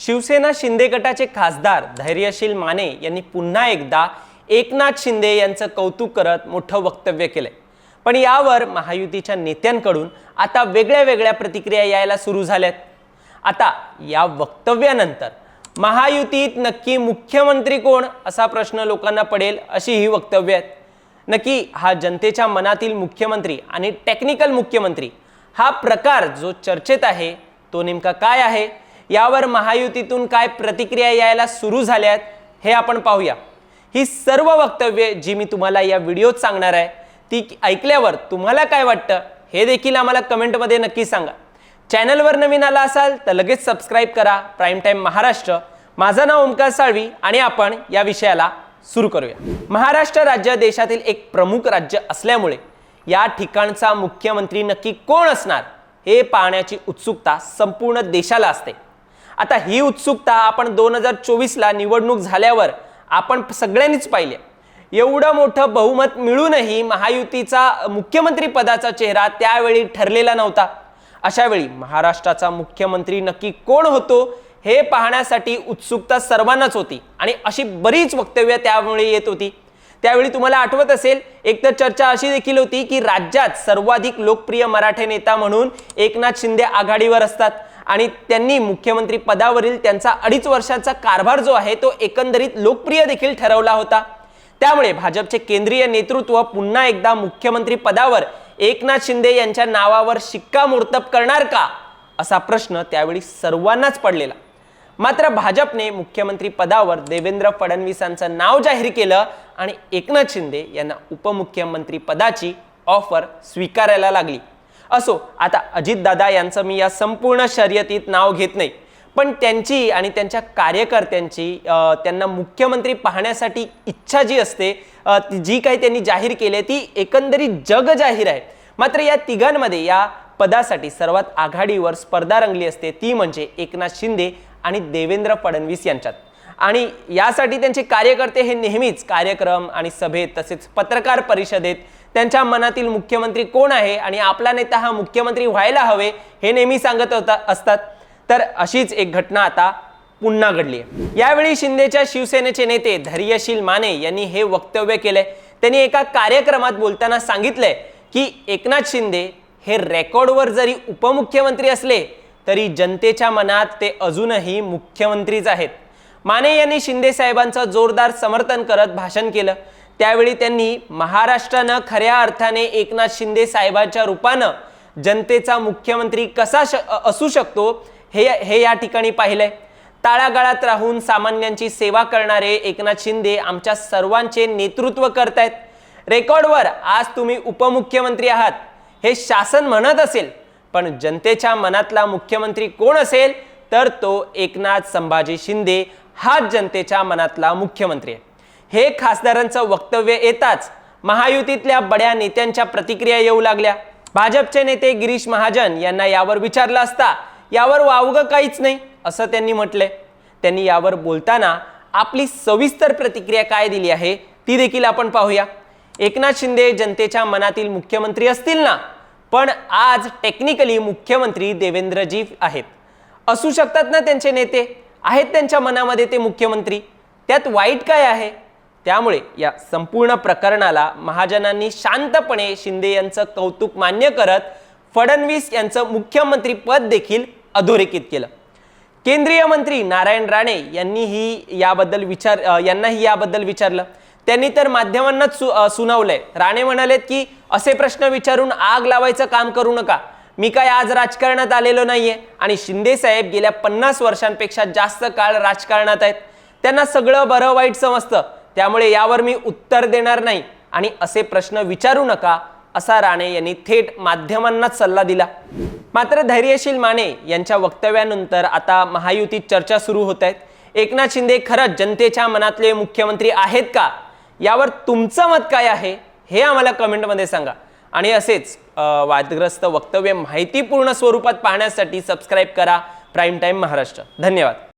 शिवसेना शिंदे गटाचे खासदार धैर्यशील माने यांनी पुन्हा एकदा एकनाथ शिंदे यांचं कौतुक करत मोठं वक्तव्य केलंय. पण यावर महायुतीच्या नेत्यांकडून आता वेगळ्या वेगळ्या प्रतिक्रिया यायला सुरू झाल्यात. आता या वक्तव्यानंतर महायुतीत नक्की मुख्यमंत्री कोण असा प्रश्न लोकांना पडेल अशी ही वक्तव्य आहेत. नक्की हा जनतेच्या मनातील मुख्यमंत्री आणि टेक्निकल मुख्यमंत्री हा प्रकार जो चर्चेत आहे तो नेमका काय आहे? यावर महायुतीतून काय प्रतिक्रिया यायला सुरू झाल्यात हे आपण पाहूया. ही सर्व वक्तव्ये जी मी तुम्हाला या व्हिडिओत सांगणार आहे ती ऐकल्यावर तुम्हाला काय वाटतं हे देखील आम्हाला कमेंटमध्ये नक्की सांगा. चॅनलवर नवीन आला असाल तर लगेच सबस्क्राईब करा. Prime time Maharashtra. माझं नाव ओमकार साळवी आणि आपण या विषयाला सुरू करूया. महाराष्ट्र राज्य देशातील एक प्रमुख राज्य असल्यामुळे या ठिकाणचा मुख्यमंत्री नक्की कोण असणार हे पाहण्याची उत्सुकता संपूर्ण देशाला असते. आता ही उत्सुकता आपण दोन हजार चोवीसला निवडणूक झाल्यावर आपण सगळ्यांनीच पाहिली एवढं मोठं बहुमत मिळूनही महायुतीचा मुख्यमंत्री पदाचा चेहरा त्यावेळी ठरलेला नव्हता. अशावेळी महाराष्ट्राचा मुख्यमंत्री नक्की कोण होतो हे पाहण्यासाठी उत्सुकता सर्वांनाच होती आणि अशी बरीच वक्तव्य त्यामुळे येत होती. त्यावेळी तुम्हाला आठवत असेल एक तर चर्चा अशी देखील होती की राज्यात सर्वाधिक लोकप्रिय मराठे नेता म्हणून एकनाथ शिंदे आघाडीवर असतात. आणि त्यांनी मुख्यमंत्री पदावरील त्यांचा अडीच वर्षाचा कारभार जो आहे तो एकंदरीत लोकप्रिय देखील ठरवला होता. त्यामुळे भाजपचे केंद्रीय नेतृत्व पुन्हा एकदा मुख्यमंत्री पदावर एकनाथ शिंदे यांच्या नावावर शिक्कामोर्तब करणार का? असा प्रश्न त्यावेळी सर्वांनाच पडलेला. मात्र भाजपने मुख्यमंत्री पदावर देवेंद्र फडणवीसांचं नाव जाहीर केलं आणि एकनाथ शिंदे यांना उपमुख्यमंत्री पदाची ऑफर स्वीकारायला लागली. असो आता अजितदादा यांचं मी या संपूर्ण शर्यतीत नाव घेत नाही. पण त्यांची आणि त्यांच्या कार्यकर्त्यांची त्यांना मुख्यमंत्री पाहण्यासाठी इच्छा जी असते जी काही त्यांनी जाहीर केली आहे ती एकंदरीत जग जाहीर आहे. मात्र या तिघांमध्ये या पदासाठी सर्वात आघाडीवर स्पर्धा रंगली असते ती म्हणजे एकनाथ शिंदे आणि देवेंद्र फडणवीस यांच्यात. आणि यासाठी त्यांचे कार्यकर्ते हे नेहमीच कार्यक्रम आणि सभेत तसेच पत्रकार परिषदेत त्यांच्या मनातील मुख्यमंत्री कोण आहे आणि आपला नेता हा मुख्यमंत्री व्हायला हवे हे नेहमी सांगत होता असतात. तर अशीच एक घटना आता पुन्हा घडली आहे. यावेळी शिंदेच्या शिवसेनेचे नेते धैर्यशील माने यांनी हे वक्तव्य केलंय. त्यांनी एका कार्यक्रमात बोलताना सांगितलंय की एकनाथ शिंदे हे रेकॉर्डवर जरी उपमुख्यमंत्री असले तरी जनतेच्या मनात ते अजूनही मुख्यमंत्रीच आहेत. माने यांनी शिंदे साहेबांचं जोरदार समर्थन करत भाषण केलं. त्यावेळी त्यांनी महाराष्ट्रानं खऱ्या अर्थाने एकनाथ शिंदे साहेबांच्या रूपानं जनतेचा मुख्यमंत्री कसा श असू शकतो हे हे या ठिकाणी पाहिलंय. ताळागाळात राहून सामान्यांची सेवा करणारे एकनाथ शिंदे आमच्या सर्वांचे नेतृत्व करतायत. रेकॉर्डवर आज तुम्ही उपमुख्यमंत्री आहात हे शासन म्हणत असेल पण जनतेच्या मनातला मुख्यमंत्री कोण असेल तर तो एकनाथ संभाजी शिंदे हाच जनतेच्या मनातला मुख्यमंत्री आहे. हे खासदारांचं वक्तव्य येताच महायुतीतल्या बड्या नेत्यांच्या प्रतिक्रिया येऊ लागल्या. भाजपचे नेते गिरीश महाजन यांना यावर विचारलं असता यावर वावगं काहीच नाही असं त्यांनी म्हटलंय. त्यांनी यावर बोलताना आपली सविस्तर प्रतिक्रिया काय दिली आहे ती देखील आपण पाहूया. एकनाथ शिंदे जनतेच्या मनातील मुख्यमंत्री असतील ना पण आज टेक्निकली मुख्यमंत्री देवेंद्रजी आहेत. असू शकतात ना त्यांचे नेते? आहेत त्यांच्या मनामध्ये ते मुख्यमंत्री? त्यात वाईट काय आहे? त्यामुळे या संपूर्ण प्रकरणाला महाजनांनी शांतपणे शिंदे यांचं कौतुक मान्य करत फडणवीस यांचं मुख्यमंत्री पद देखील अधोरेखित केलं. केंद्रीय मंत्री नारायण राणे यांनीही याबद्दल विचार यांनाही याबद्दल विचारलं. त्यांनी तर माध्यमांनाच सु सुनावलंय. राणे म्हणालेत की असे प्रश्न विचारून आग लावायचं काम करू नका. मी काय आज राजकारणात आलेलो नाहीये आणि शिंदे साहेब गेल्या पन्नास वर्षांपेक्षा जास्त काळ राजकारणात आहेत. त्यांना सगळं बरं वाईट समजतं. त्यामुळे यावर मी उत्तर देणार नाही. आणि असे प्रश्न विचारू नका असा राणे यांनी थेट माध्यमांनाच सल्ला दिला. मात्र धैर्यशील माने यांच्या वक्तव्यानंतर आता महायुतीत चर्चा सुरू होत आहेत एकनाथ शिंदे खरंच जनतेच्या मनातले मुख्यमंत्री आहेत का? यावर तुमचं मत काय आहे? हे आम्हाला कमेंटमध्ये सांगा. आणि असेच वादग्रस्त वक्तव्य माहितीपूर्ण स्वरूपात पाहण्यासाठी सबस्क्राईब करा. Prime time Maharashtra. धन्यवाद.